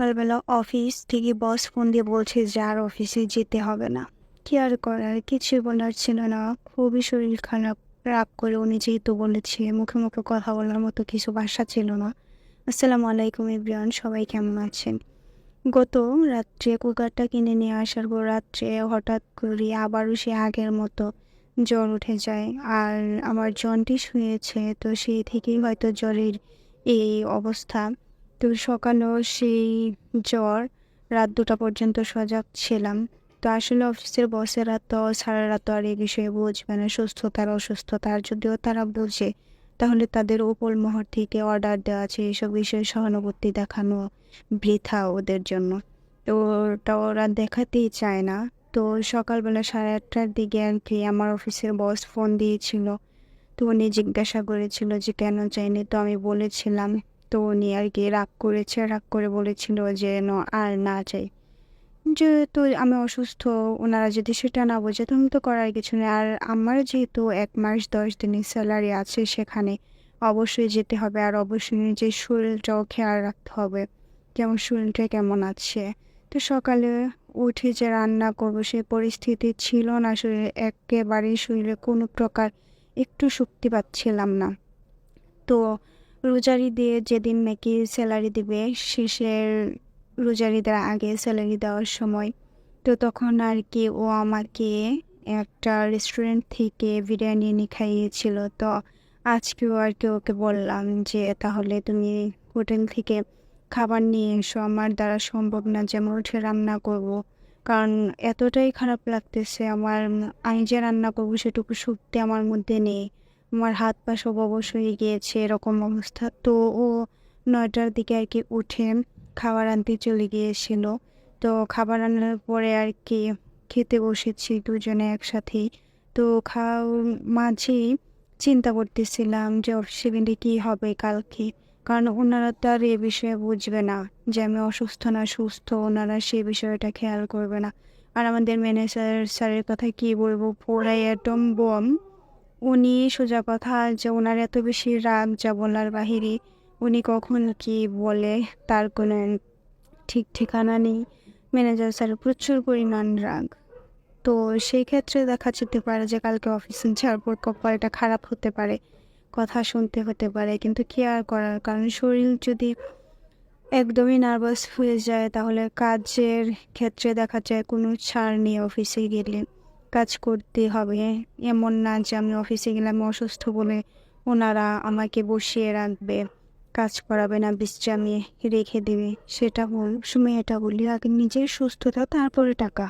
সকালবেলা অফিস থেকে boss phone দিয়ে বলছে যে আর অফিসে যেতে হবে না। কি আর করার? কিছু বলার ছিল না। খুবই শরীর খারাপ। রাগ করে উনি যেহেতু বলেছে, মুখে মুখে কথা বলার মতো কিছু ভাষা ছিল না। আসসালামু আলাইকুম ইব্রিয়ান সবাই কেমন আছেন? গত রাত্রে কুকারটা কিনে নিয়ে আসার পর রাত্রে হঠাৎ করে আবারও সে আগের মতো জ্বর উঠে যায়। আর আমার জন্ডিস হয়েছে, তো সেই থেকেই হয়তো জ্বরের এই অবস্থা। তো সকালেও সেই জ্বর রাত দুটা পর্যন্ত সজাগ ছিলাম। তো আসলে অফিসের বসেরা তো সারা রাত আর এই বিষয়ে বুঝবে না, সুস্থতার অসুস্থতার যদিও তারা বুঝে, তাহলে তাদের উপর মহর থেকে অর্ডার দেওয়া আছে, এসব বিষয়ে সহানুভূতি দেখানো বৃথা ওদের জন্য। তো ওটা ওরা দেখাতেই চায় না। তো সকালবেলা সাড়ে আটটার দিকে আর কি আমার অফিসের বস ফোন দিয়েছিল। তো উনি জিজ্ঞাসা করেছিল যে কেন চাইনি? তো আমি বলেছিলাম তো উনি আর কি রাগ করেছে, রাগ করে বলেছিল যে, ন, আর না চাই। যেহেতু আমি অসুস্থ, ওনারা যদি সেটা না বোঝে তখন তো করার কিছু নেই। আর আমার যেহেতু এক মাস দশ দিনের স্যালারি আছে সেখানে অবশ্যই যেতে হবে, আর অবশ্যই নিজের শরীরটাও খেয়াল রাখতে হবে যেমন শরীরটা কেমন আছে। তো সকালে উঠে যে রান্না করব, সে পরিস্থিতি ছিল না শরীরে, একেবারেই শরীরে কোনো প্রকার একটু শক্তি পাচ্ছিলাম না। তো রোজারি দিয়ে যেদিন নাকি স্যালারি দিবে, শেষের রোজারি দেওয়ার আগে স্যালারি দেওয়ার সময়, তো তখন আর কি ও আমাকে একটা রেস্টুরেন্ট থেকে বিরিয়ানি এনে খাইয়েছিল। তো আজকেও আর কি ওকে বললাম যে, তাহলে তুমি হোটেল থেকে খাবার নিয়ে এসো। আমার দ্বারা সম্ভব না যে আমি উঠে রান্না করব। কারণ এতটাই খারাপ লাগতেছে, আমার আমি যে রান্না করব সেটুকু শক্তি আমার মধ্যে নেই। আমার হাত পা সব অবশ হয়ে গিয়েছে এরকম অবস্থা। তো ও নয়টার দিকে আর কি উঠে খাবার আনতে চলে গিয়েছিল। তো খাবার আনার পরে আর কি খেতে বসেছি দুজনে একসাথেই তো খাওয়ার মাঝেই চিন্তা করতেছিলাম যে অফিসে গেলে কী হবে কালকে। কারণ ওনারা তো আর এ বিষয়ে বুঝবে না যে আমি অসুস্থ না সুস্থ, ওনারা সে বিষয়টা খেয়াল করবে না। আর আমাদের ম্যানেজার স্যারের কথা কি বলব? পুরাই অ্যাটম বম। উনি সোজা কথা যে ওনার এত বেশি রাগ যা বলার বাহিরে উনি কখন কি বলে তার কোনো ঠিক ঠিকানা নেই। ম্যানেজার স্যার প্রচুর পরিমাণ রাগ। তো সেই ক্ষেত্রে দেখা যেতে পারে যে কালকে অফিসে যাওয়ার পর কপালটা খারাপ হতে পারে, কথা শুনতে হতে পারে, কিন্তু কি আর করার? কারণ শরীর যদি একদমই নার্ভাস হয়ে যায়, তাহলে কাজের ক্ষেত্রে দেখা যায় কোনো ছাড় নেই অফিসে গেলে। কাজ করতে হবে। এমন না যে আমি অফিসে গেলাম অসুস্থ বলে ওনারা আমাকে বসিয়ে রাখবে, কাজ করাবে না বিশ্রামে রেখে দেবে। সেটা বল সময় এটা বলি। আগে নিজের সুস্থতা, তারপরে টাকা।